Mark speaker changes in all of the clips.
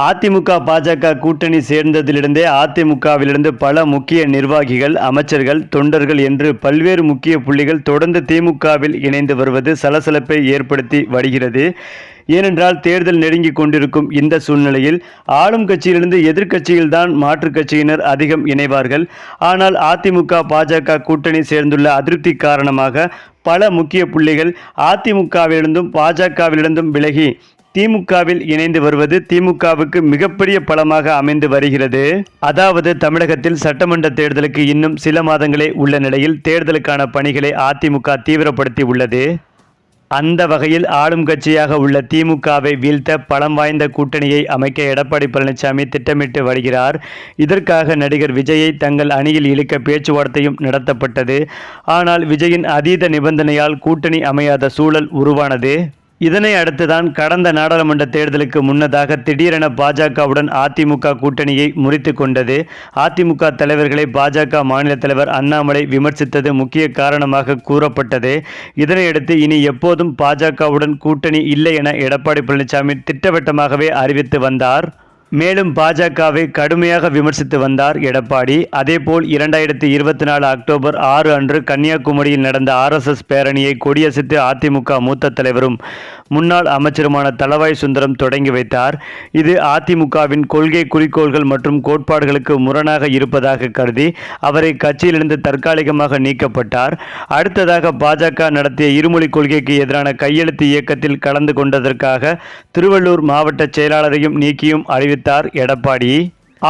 Speaker 1: அதிமுக பாஜக கூட்டணி சேர்ந்ததிலிருந்தே அதிமுகவிலிருந்து பல முக்கிய நிர்வாகிகள் அமைச்சர்கள் தொண்டர்கள் என்று பல்வேறு முக்கிய புள்ளிகள் தொடர்ந்து திமுகவில் இணைந்து வருவது சலசலப்பை ஏற்படுத்தி வருகிறது. ஏனென்றால் தேர்தல் நெருங்கிக் கொண்டிருக்கும் இந்த சூழ்நிலையில் ஆளும் கட்சியிலிருந்து எதிர்க்கட்சியில்தான் மாற்றுக் கட்சியினர் அதிகம் இணைவார்கள். ஆனால் அதிமுக பாஜக கூட்டணி சேர்ந்துள்ள அதிருப்தி காரணமாக பல முக்கிய புள்ளிகள் அதிமுகவிலிருந்தும் பாஜகவிலிருந்தும் விலகி திமுகவில் இணைந்து வருவது திமுகவுக்கு மிகப்பெரிய பலமாக அமைந்து வருகிறது. அதாவது தமிழகத்தில் சட்டமன்ற தேர்தலுக்கு இன்னும் சில மாதங்களே உள்ள நிலையில் தேர்தலுக்கான பணிகளை அதிமுக தீவிரப்படுத்தி உள்ளது. அந்த வகையில் ஆளும் கட்சியாக உள்ள திமுகவை வீழ்த்த பலம் வாய்ந்த கூட்டணியை அமைக்க எடப்பாடி பழனிசாமி திட்டமிட்டு வருகிறார். இதற்காக நடிகர் விஜயை தங்கள் அணியில் இழுக்க பேச்சுவார்த்தையும் நடத்தப்பட்டது. ஆனால் விஜயின் அதீத நிபந்தனையால் கூட்டணி அமையாத சூழல் உருவானது. இதனை அடுத்துதான் கடந்த நாடாளுமன்ற தேர்தலுக்கு முன்னதாக திடீரென பாஜகவுடன் அதிமுக கூட்டணியை முறித்து கொண்டது. அதிமுக தலைவர்களை பாஜக மாநில தலைவர் அண்ணாமலை விமர்சித்தது முக்கிய காரணமாக கூறப்பட்டது. இதனையடுத்து இனி எப்போதும் பாஜகவுடன் கூட்டணி இல்லை என எடப்பாடி பழனிசாமி திட்டவட்டமாகவே அறிவித்து வந்தார். மேலும் பாஜகவை கடுமையாக விமர்சித்து வந்தார் எடப்பாடி. அதேபோல் இரண்டாயிரத்தி இருபத்தி நாலு அக்டோபர் ஆறு அன்று கன்னியாகுமரியில் நடந்த ஆர்எஸ்எஸ் பேரணியை கொடியசைத்து அதிமுக மூத்த தலைவரும் முன்னாள் அமைச்சருமான தளவாய் சுந்தரம் தொடங்கி வைத்தார். இது அதிமுகவின் கொள்கை குறிக்கோள்கள் மற்றும் கோட்பாடுகளுக்கு முரணாக இருப்பதாக கருதி அவரை கட்சியிலிருந்து தற்காலிகமாக நீக்கப்பட்டார். அடுத்ததாக பாஜக நடத்திய இருமொழி கொள்கைக்கு எதிரான கையெழுத்து இயக்கத்தில் கலந்து கொண்டதற்காக திருவள்ளூர் மாவட்ட செயலாளரையும் நீக்கியும் அறிவித்தார். எடப்பாடி.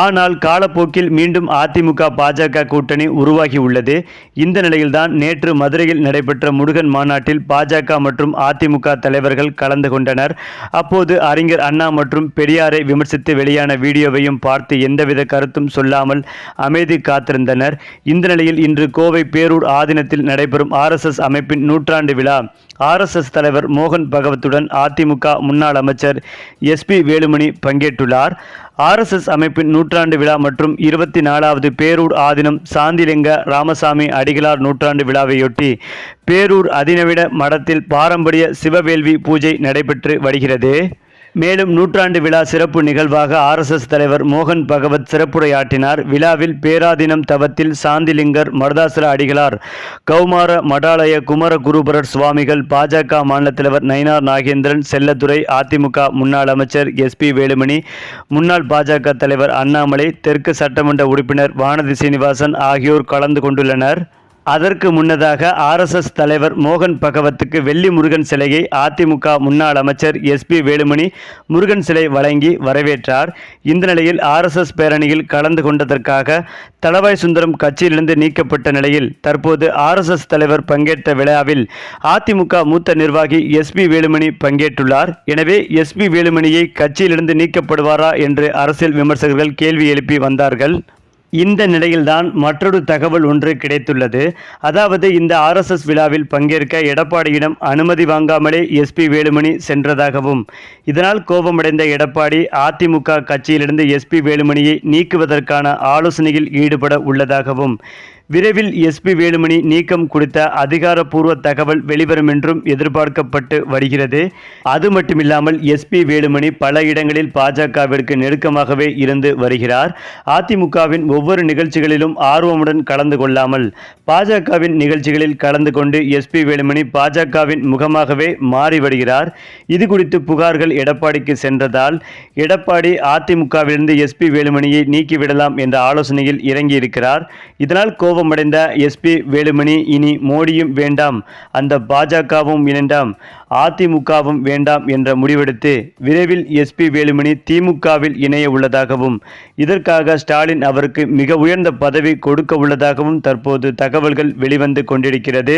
Speaker 1: ஆனால் காலப்போக்கில் மீண்டும் அதிமுக பாஜக கூட்டணி உருவாகி உள்ளது இந்த நிலையில்தான் நேற்று மதுரையில் நடைபெற்ற முருகன் மாநாட்டில் பாஜக மற்றும் அதிமுக தலைவர்கள் கலந்து கொண்டனர். அப்போது அறிஞர் அண்ணா மற்றும் பெரியாரை விமர்சித்து வெளியான வீடியோவையும் பார்த்து எந்தவித கருத்தும் சொல்லாமல் அமைதி காத்திருந்தனர். இந்த நிலையில் இன்று கோவை பேரூர் ஆதீனத்தில் நடைபெறும் ஆர்எஸ்எஸ் அமைப்பின் நூற்றாண்டு விழா. ஆர்எஸ்எஸ் தலைவர் மோகன் பகவத்துடன் அதிமுக முன்னாள் அமைச்சர் எஸ்பி வேலுமணி பங்கேற்றுள்ளார். ஆர்எஸ்எஸ் அமைப்பின் நூற்றாண்டு விழா மற்றும் இருபத்தி நாலாவது பேரூர் ஆதினம் சாந்திலிங்க ராமசாமி அடிகளார் நூற்றாண்டு விழாவையொட்டி பேரூர் அதிநவீன மடத்தில் பாரம்பரிய சிவவேள்வி பூஜை நடைபெற்று வருகிறது. மேலும் நூற்றாண்டு விழா சிறப்பு நிகழ்வாக ஆர்எஸ்எஸ் தலைவர் மோகன் பகவத் சிறப்புரையாற்றினார். விழாவில் பேராதினம் தவத்தில் சாந்திலிங்கர் மருதாசல அடிகளார் கௌமார மடாலய குமரகுருபரர் சுவாமிகள் பாஜக மாநில தலைவர் நயினார் நாகேந்திரன் செல்லத்துறை அதிமுக முன்னாள் அமைச்சர் எஸ்பி வேலுமணி முன்னாள் பாஜக தலைவர் அண்ணாமலை தெற்கு சட்டமன்ற உறுப்பினர் வானதி சீனிவாசன் ஆகியோர் கலந்து கொண்டுள்ளனர். அதற்கு முன்னதாக ஆர்எஸ்எஸ் தலைவர் மோகன் பகவத்துக்கு வெள்ளி முருகன் சிலையை அதிமுக முன்னாள் அமைச்சர் எஸ்பி வேலுமணி முருகன் சிலை வழங்கி வரவேற்றார். இந்த நிலையில் ஆர்எஸ்எஸ் பேரணியில் கலந்து கொண்டதற்காக தளவாய் சுந்தரம் கட்சியிலிருந்து நீக்கப்பட்ட நிலையில் தற்போது ஆர்எஸ்எஸ் தலைவர் பங்கேற்ற விழாவில் அதிமுக மூத்த நிர்வாகி எஸ்பி வேலுமணி பங்கேற்றுள்ளார். எனவே எஸ்பி வேலுமணியை கட்சியிலிருந்து நீக்கப்படுவாரா என்று அரசியல் விமர்சகர்கள் கேள்வி எழுப்பி வந்தார்கள். இந்த நிலையில்தான் மற்றொரு தகவல் ஒன்று கிடைத்துள்ளது. அதாவது இந்த ஆர்எஸ்எஸ் விழாவில் பங்கேற்க எடப்பாடியிடம் அனுமதி வாங்காமலே எஸ்பி வேலுமணி சென்றதாகவும் இதனால் கோபமடைந்த எடப்பாடி அதிமுக கட்சியிலிருந்து எஸ்பி வேலுமணியை நீக்குவதற்கான ஆலோசனையில் ஈடுபட உள்ளதாகவும் விரைவில் எஸ்பி வேலுமணி நீக்கம் கொடுத்த அதிகாரப்பூர்வ தகவல் வெளிவரும் என்றும் எதிர்பார்க்கப்பட்டு வருகிறது. அது மட்டுமில்லாமல் எஸ்பி வேலுமணி பல இடங்களில் பாஜகவிற்கு நெருக்கமாகவே இருந்து வருகிறார். அதிமுகவின் ஒவ்வொரு நிகழ்ச்சிகளிலும் ஆர்வமுடன் கலந்து கொள்ளாமல் பாஜகவின் நிகழ்ச்சிகளில் கலந்து கொண்டு எஸ்பி வேலுமணி பாஜகவின் முகமாகவே மாறி வருகிறார். இது குறித்து புகார்கள் எடப்பாடிக்கு சென்றதால் எடப்பாடி அதிமுகவிலிருந்து எஸ்பி வேலுமணியை நீக்கிவிடலாம் என்ற ஆலோசனையில் இறங்கியிருக்கிறார். இதனால் கோ கோபமடைந்த எஸ்பி வேலுமணி இனி மோடியும் வேண்டாம். அந்த பாஜகவும் வேண்டாம் அதிமுகவும் வேண்டாம் என்ற முடிவெடுத்து விரைவில் எஸ்பி வேலுமணி திமுகவில் இணைய உள்ளதாகவும் இதற்காக ஸ்டாலின் அவருக்கு மிக உயர்ந்த பதவி கொடுக்க உள்ளதாகவும் தற்போது தகவல்கள் வெளிவந்து கொண்டிருக்கிறது.